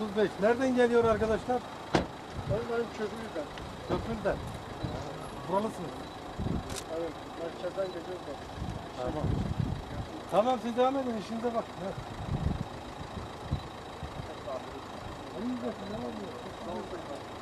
35. Nereden geliyor arkadaşlar? Ben benim köprüyden. Köprülden. Buralısınız. Evet, merkezden geliyoruz. Tamam. Tamam siz devam edin işinize bak. Evet. İyi de ne oluyor?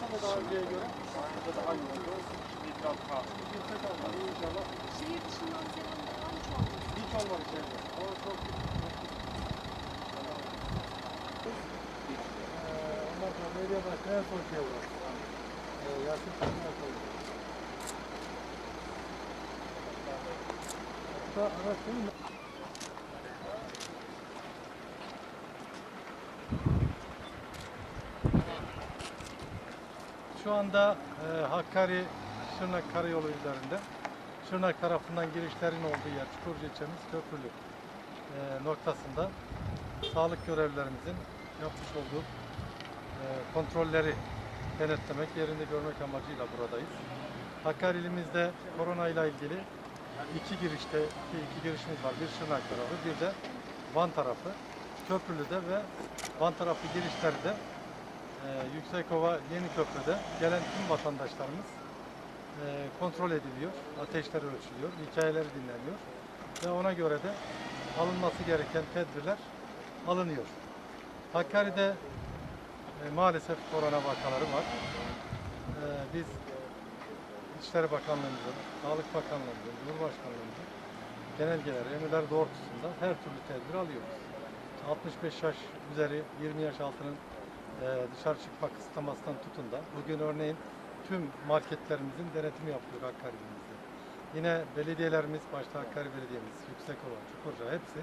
Mı daha önceye göre? Daha önce daha iyi oldu. Şimdi biraz daha. Yüksek olmadı inşallah. Şehir dışından var mı şu an? Hiç olmadı şeyde. O çok Ee, Ondan sonra belediye başkanı son şey var. Ee, Yasin Çakır'a koydu. Hatta araştırın. Şu anda e, Hakkari Şırnak Karayolu üzerinde Şırnak tarafından girişlerin olduğu yer Çukurca ilçemiz Köprülü e, noktasında sağlık görevlilerimizin yapmış olduğu e, kontrolleri denetlemek, yerinde görmek amacıyla buradayız. Hakkari ilimizde korona ile ilgili iki girişte iki, girişimiz var. Bir Şırnak tarafı, bir de Van tarafı. Köprülü'de ve Van tarafı girişlerde e, Yüksekova Yeni Köprü'de gelen tüm vatandaşlarımız e, kontrol ediliyor, ateşleri ölçülüyor, hikayeleri dinleniyor ve ona göre de alınması gereken tedbirler alınıyor. Hakkari'de e, maalesef korona vakaları var. E, biz İçişleri Bakanlığımızın, Sağlık Bakanlığımızın, Cumhurbaşkanlığımızın genelgeleri, emirler doğrultusunda her türlü tedbir alıyoruz. 65 yaş üzeri, 20 yaş altının dışarı çıkma kısıtlamasından tutun da bugün örneğin tüm marketlerimizin denetimi yapılıyor Hakkari'mizde. Yine belediyelerimiz, başta Hakkari Belediye'miz, Yüksekova, Çukurca hepsi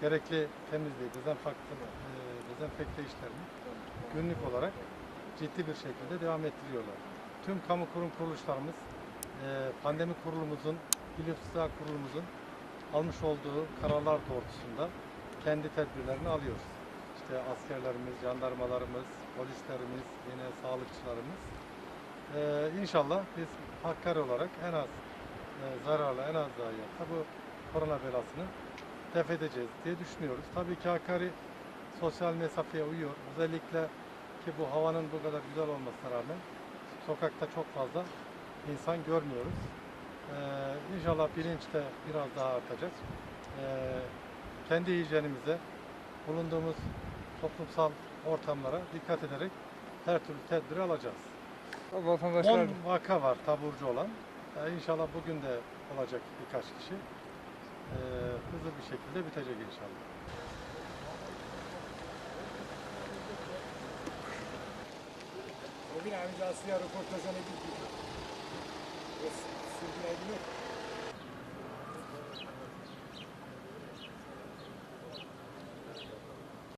gerekli temizliği, dezenfekte, dezenfekte işlerini günlük olarak ciddi bir şekilde devam ettiriyorlar. Tüm kamu kurum kuruluşlarımız, e, pandemi kurulumuzun, İl kurulumuzun almış olduğu kararlar doğrultusunda kendi tedbirlerini alıyoruz. İşte askerlerimiz, jandarmalarımız, polislerimiz, yine sağlıkçılarımız. E, inşallah biz Hakkari olarak en az e, zararla, en az zayiatla bu korona belasını def edeceğiz diye düşünüyoruz. Tabii ki Hakkari sosyal mesafeye uyuyor. Özellikle ki bu havanın bu kadar güzel olmasına rağmen sokakta çok fazla insan görmüyoruz. Ee, inşallah bilinç de biraz daha artacak. Ee, kendi hijyenimize, bulunduğumuz toplumsal ortamlara dikkat ederek her türlü tedbiri alacağız. Vatandaşlar 10 vaka var taburcu olan. Ee, inşallah bugün de olacak birkaç kişi. Ee, hızlı bir şekilde bitecek inşallah. bugün amca Asya röportajına gittik. Sürdürebilir.